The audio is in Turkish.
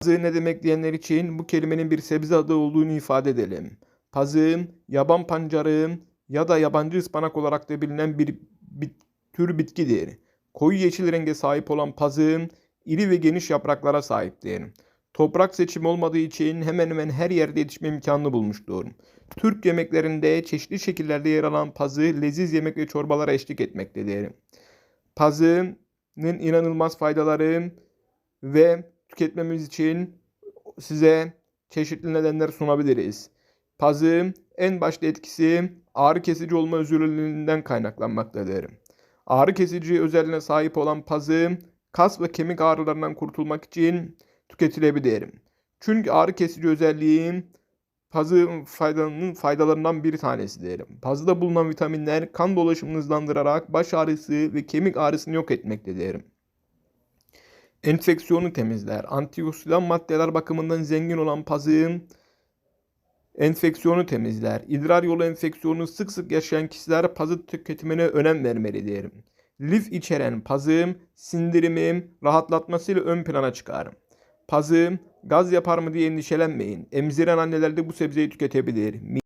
Pazı ne demek diyenler için bu kelimenin bir sebze adı olduğunu ifade edelim. Pazı, yaban pancarı ya da yabancı ıspanak olarak da bilinen bir bit- tür bitkidir. Koyu yeşil renge sahip olan pazı, iri ve geniş yapraklara sahiptir. Toprak seçimi olmadığı için hemen hemen her yerde yetişme imkanını bulmuştur. Türk yemeklerinde çeşitli şekillerde yer alan pazı leziz yemek ve çorbalara eşlik etmektedir. Pazının inanılmaz faydaları ve tüketmemiz için size çeşitli nedenler sunabiliriz. Pazı en başta etkisi ağrı kesici olma özelliğinden kaynaklanmaktadır. Ağrı kesici özelliğine sahip olan pazı kas ve kemik ağrılarından kurtulmak için tüketilebilir. Çünkü ağrı kesici özelliği pazı faydalarının faydalarından bir tanesidir. Pazıda bulunan vitaminler kan dolaşımını hızlandırarak baş ağrısı ve kemik ağrısını yok etmektedir. Enfeksiyonu temizler. Antioksidan maddeler bakımından zengin olan pazı enfeksiyonu temizler. İdrar yolu enfeksiyonu sık sık yaşayan kişiler pazı tüketimine önem vermelidir. Lif içeren pazı sindirimi rahatlatmasıyla ön plana çıkar. Pazı gaz yapar mı diye endişelenmeyin. Emziren anneler de bu sebzeyi tüketebilir.